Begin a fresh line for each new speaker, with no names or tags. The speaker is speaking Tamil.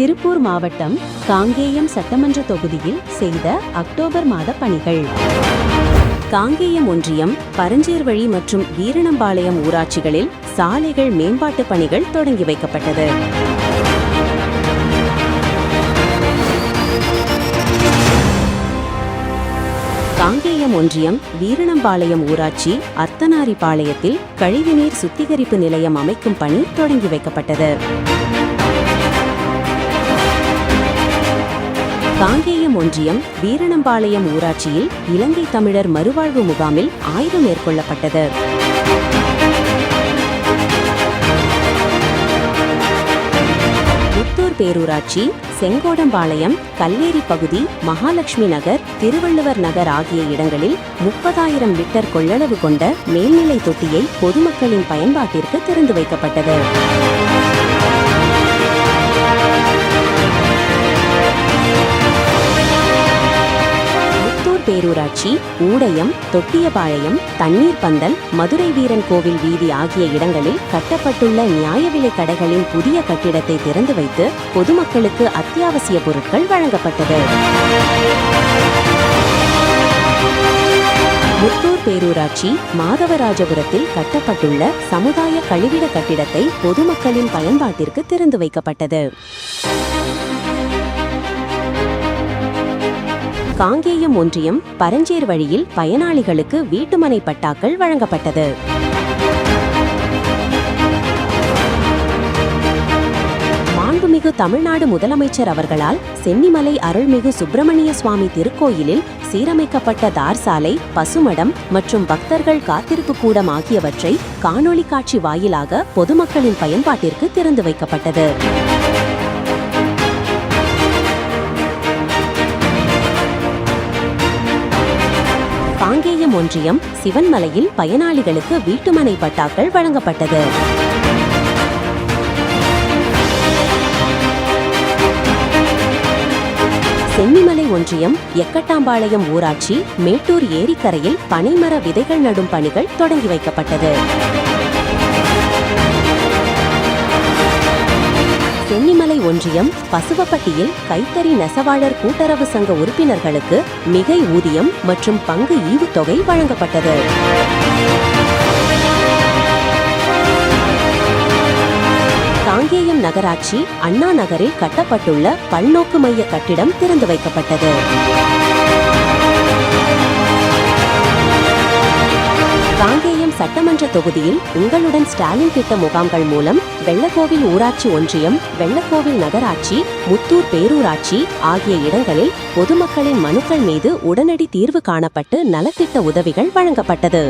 திருப்பூர் மாவட்டம் காங்கேயம் சட்டமன்ற தொகுதியில் செய்த அக்டோபர் மாத பணிகள். காங்கேயம் ஒன்றியம் பரஞ்சேர்வழி மற்றும் வீரணம்பாளையம் ஊராட்சிகளில் சாலைகள் மேம்பாட்டு பணிகள் தொடங்கி வைக்கப்பட்டது. காங்கேயம் ஒன்றியம் வீரணம்பாளையம் ஊராட்சி அர்த்தனாரிபாளையத்தில் கழிவுநீர் சுத்திகரிப்பு நிலையம் அமைக்கும் பணி தொடங்கி வைக்கப்பட்டது. காங்கேயம் ஒன்றியம் வீரணம்பாளையம் ஊராட்சியில் இலங்கை தமிழர் மறுவாழ்வு முகாமில் ஆய்வு மேற்கொள்ளப்பட்டது. புத்தூர் பேரூராட்சி செங்கோடம்பாளையம் கல்லேரி பகுதி மகாலட்சுமி நகர் திருவள்ளுவர் நகர் ஆகிய இடங்களில் முப்பதாயிரம் லிட்டர் கொள்ளளவு கொண்ட மேல்நிலை தொட்டியை பொதுமக்களின் பயன்பாட்டிற்கு திறந்து வைக்கப்பட்டது. முத்தூர் பேரூராட்சி ஊடயம் தொட்டியபாளையம் தண்ணீர் பந்தல் மதுரை வீரன் கோவில் வீதி ஆகிய இடங்களில் கட்டப்பட்டுள்ள நியாய விலை கடைகளின் புதிய கட்டிடத்தை திறந்து வைத்து பொதுமக்களுக்கு அத்தியாவசிய பொருட்கள் வழங்கப்பட்டது. முத்தூர் பேரூராட்சி மாதவராஜபுரத்தில் கட்டப்பட்டுள்ள சமுதாய கழிவிட கட்டிடத்தை பொதுமக்களின் பயன்பாட்டிற்கு திறந்து வைக்கப்பட்டது. காங்கேயம் ஒன்றியம் பரஞ்சேர் வழியில் பயனாளிகளுக்கு வீட்டுமனை பட்டாக்கள் வழங்கப்பட்டது. மாண்புமிகு தமிழ்நாடு முதலமைச்சர் அவர்களால் சென்னிமலை அருள்மிகு சுப்பிரமணிய சுவாமி திருக்கோயிலில் சீரமைக்கப்பட்ட தார் சாலை பசுமடம் மற்றும் பக்தர்கள் காத்திருப்பு கூடம் ஆகியவற்றை காணொளி காட்சி வாயிலாக பொதுமக்களின் பயன்பாட்டிற்கு திறந்து வைக்கப்பட்டது. காங்கேயம் ஒன்றியம் சிவன்மலையில் பயனாளிகளுக்கு வீட்டுமனை பட்டாக்கள் வழங்கப்பட்டது. சென்னிமலை ஒன்றியம் எக்கட்டாம்பாளையம் ஊராட்சி மேட்டூர் ஏரிக்கரையில் பனைமர விதைகள் நடும் பணிகள் தொடங்கி வைக்கப்பட்டது. சென்னிமலை ஒன்றியம் பசுவப்பட்டியில் கைத்தறி நெசவாளர் கூட்டுறவு சங்க உறுப்பினர்களுக்கு மிகை ஊதியம் மற்றும் பங்கு ஈவுத்தொகை வழங்கப்பட்டது. காங்கேயம் நகராட்சி அண்ணா நகரில் கட்டப்பட்டுள்ள பல்நோக்கு மைய கட்டிடம் திறந்து வைக்கப்பட்டது. சட்டமன்ற தொகுதியில் உங்களுடன் ஸ்டாலின் திட்ட முகாம்கள் மூலம் வெள்ளக்கோவில் ஊராட்சி ஒன்றியம் வெள்ளக்கோவில் நகராட்சி முத்தூர் பேரூராட்சி ஆகிய இடங்களில் பொதுமக்களின் மனுக்கள் மீது உடனடி தீர்வு காணப்பட்டு நலத்திட்ட உதவிகள் வழங்கப்பட்டது.